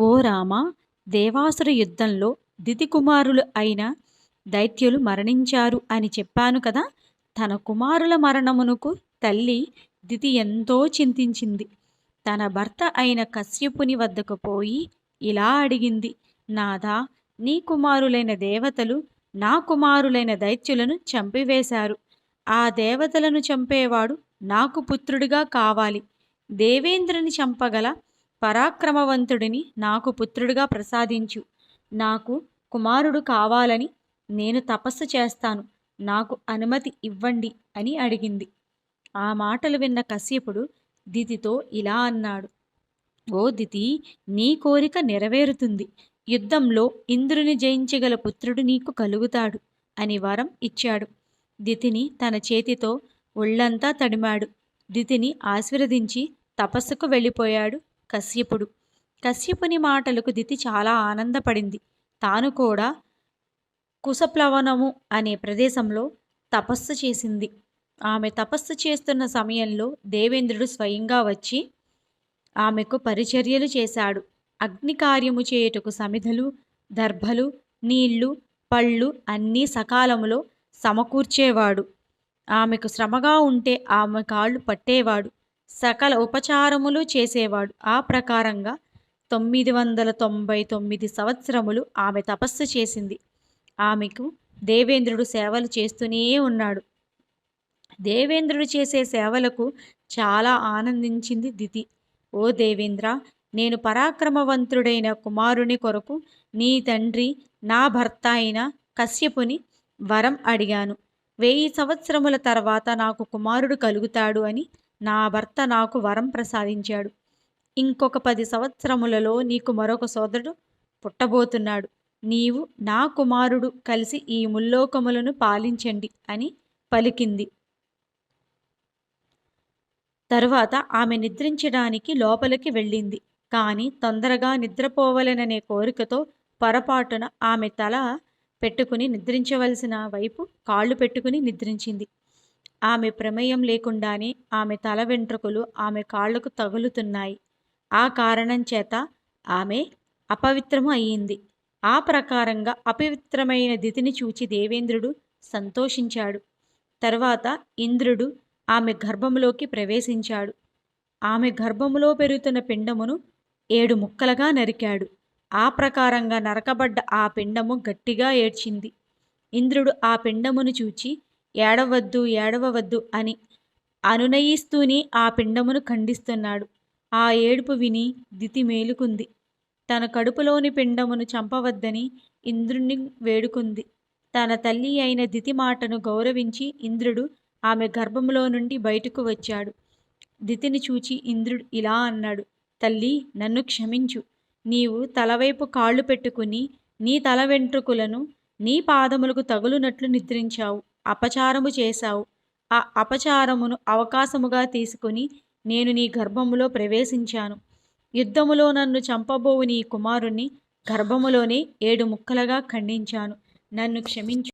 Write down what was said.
ఓ రామ దేవాసుర యుద్ధంలో దితికుమారులు అయిన దైత్యులు మరణించారు అని చెప్పాను కదా. తన కుమారుల మరణమునకు తల్లి దితి ఎంతో చింతించింది. తన భర్త అయిన కశ్యపుని వద్దకు పోయి ఇలా అడిగింది నాదా నీ కుమారులైన దేవతలు నా కుమారులైన దైత్యులను చంపివేశారు. ఆ దేవతలను చంపేవాడు నాకు పుత్రుడిగా కావాలి. దేవేంద్రుని చంపగల పరాక్రమవంతుడిని నాకు పుత్రుడిగా ప్రసాదించు. నాకు కుమారుడు కావాలని నేను తపస్సు చేస్తాను. నాకు అనుమతి ఇవ్వండి అని అడిగింది. ఆ మాటలు విన్న కశ్యపుడు దితితో ఇలా అన్నాడు. ఓ దితి నీ కోరిక నెరవేరుతుంది. యుద్ధంలో ఇంద్రుని జయించగల పుత్రుడు నీకు కలుగుతాడు అని వరం ఇచ్చాడు. దితిని తన చేతితో ఒళ్ళంతా తడిమాడు. దితిని ఆశీర్వదించి తపస్సుకు వెళ్ళిపోయాడు. కశ్యపుడు. కశ్యపుని మాటలకు దితి చాలా ఆనందపడింది. తాను కూడా కుశప్లవనము అనే ప్రదేశంలో తపస్సు చేసింది. ఆమె తపస్సు చేస్తున్న సమయంలో దేవేంద్రుడు స్వయంగా వచ్చి ఆమెకు పరిచర్యలు చేశాడు. అగ్ని కార్యము చేయుటకు సమిధలు దర్భలు నీళ్ళు పళ్ళు అన్నీ సకాలంలో సమకూర్చేవాడు. ఆమెకు శ్రమగా ఉంటే ఆమె కాళ్ళు పట్టేవాడు. సకల ఉపచారములు చేసేవాడు. ఆ ప్రకారంగా తొమ్మిది వందల తొంభై తొమ్మిది సంవత్సరములు ఆమె తపస్సు చేసింది. ఆమెకు దేవేంద్రుడు సేవలు చేస్తూనే ఉన్నాడు. దేవేంద్రుడు చేసే సేవలకు చాలా ఆనందించింది దితి. ఓ దేవేంద్ర నేను పరాక్రమవంతుడైన కుమారుని కొరకు నీ తండ్రి నా భర్త అయిన కశ్యపుని వరం అడిగాను. వెయ్యి సంవత్సరముల తర్వాత నాకు కుమారుడు కలుగుతాడు అని నా భర్త నాకు వరం ప్రసాదించాడు. ఇంకొక పది సంవత్సరములలో నీకు మరొక సోదరుడు పుట్టబోతున్నాడు. నీవు నా కుమారుడు కలిసి ఈ ముల్లోకములను పాలించండి అని పలికింది. తరువాత ఆమె నిద్రించడానికి లోపలికి వెళ్ళింది. కానీ తొందరగా నిద్రపోవలననే కోరికతో పొరపాటున ఆమె తల పెట్టుకుని నిద్రించవలసిన వైపు కాళ్ళు పెట్టుకుని నిద్రించింది. ఆమె ప్రమేయం లేకుండానే ఆమె తల వెంట్రుకలు ఆమె కాళ్ళకు తగులుతున్నాయి. ఆ కారణం చేత ఆమె అపవిత్రము అయ్యింది. ఆ ప్రకారంగా అపవిత్రమైన దితిని చూచి దేవేంద్రుడు సంతోషించాడు. తర్వాత ఇంద్రుడు ఆమె గర్భములోకి ప్రవేశించాడు. ఆమె గర్భములో పెరుగుతున్న పిండమును ఏడు ముక్కలుగా నరికాడు. ఆ ప్రకారంగా నరకబడ్డ ఆ పిండము గట్టిగా ఏడ్చింది. ఇంద్రుడు ఆ పిండమును చూచి ఏడవద్దు ఏడవవద్దు అని అనునయిస్తూనే ఆ పిండమును ఖండిస్తున్నాడు. ఆ ఏడుపు విని దితి మేలుకుంది. తన కడుపులోని పిండమును చంపవద్దని ఇంద్రుణ్ణి వేడుకుంది. తన తల్లి అయిన దితి మాటను గౌరవించి ఇంద్రుడు ఆమె గర్భంలో నుండి బయటకు వచ్చాడు. దితిని చూచి ఇంద్రుడు ఇలా అన్నాడు తల్లి నన్ను క్షమించు. నీవు తలవైపు కాళ్ళు పెట్టుకుని నీ తల వెంట్రుకలను నీ పాదములకు తగులునట్లు నిద్రించావు. అపచారము చేశావు. ఆ అపచారమును అవకాశముగా తీసుకుని నేను నీ గర్భములో ప్రవేశించాను. యుద్ధములో నన్ను చంపబోవు నీ కుమారుణ్ణి గర్భములోనే ఏడు ముక్కలుగా ఖండించాను. నన్ను క్షమించు